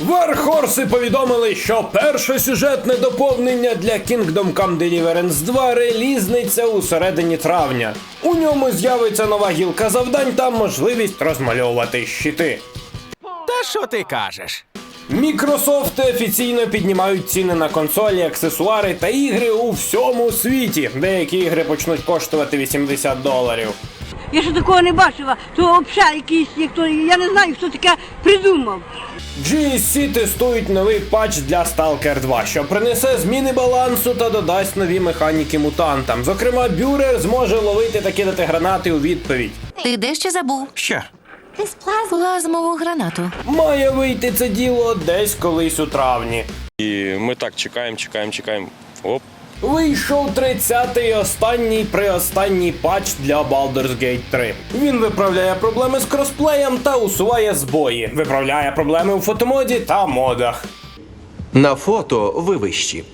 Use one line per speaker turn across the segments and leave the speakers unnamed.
Вархорси повідомили, що перше сюжетне доповнення для Kingdom Come Deliverance 2 релізниться у середині травня. У ньому з'явиться нова гілка завдань та можливість розмальовувати щити.
Та що ти кажеш?
Мікрософти офіційно піднімають ціни на консолі, аксесуари та ігри у всьому світі. Деякі ігри почнуть коштувати 80 доларів.
Я ще такого не бачила. То взагалі якийсь, як то, я не знаю, хто таке придумав.
GSC тестують новий патч для Stalker 2, що принесе зміни балансу та додасть нові механіки мутантам. Зокрема, бюрер зможе ловити та кидати гранати у відповідь.
Ти дещо забув.
Що?
Плазмову гранату.
Має вийти це діло десь колись у травні.
І ми так чекаємо, чекаємо, чекаємо. Оп.
Вийшов 30-й останній приостанній патч для Baldur's Gate 3. Він виправляє проблеми з кросплеєм та усуває збої, виправляє проблеми у фотомоді та модах.
На фото ви вищі.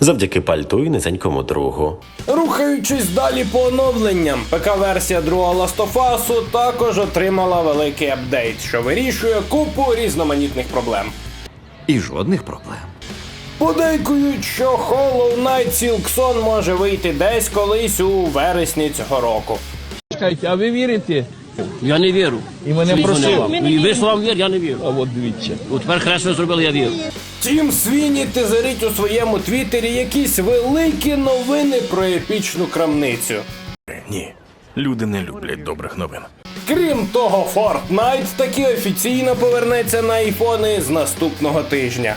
Завдяки пальту і низенькому другу.
Рухаючись далі по оновленням, ПК-версія другого Last of Us також отримала великий апдейт, що вирішує купу різноманітних проблем.
І жодних проблем.
Подейкують, що Hollow Knight Silksong може вийти десь колись у вересні цього року.
Чекайте, а ви вірите?
Я не вірю.
І мене просили.
І ви словам вір, я не вірю.
А от дивіться.
От тепер хресно зробили, я вірю.
Тім Свіні тизерить у своєму твіттері якісь великі новини про епічну крамницю.
Ні, люди не люблять добрих новин.
Крім того, Fortnite таки офіційно повернеться на айфони з наступного тижня.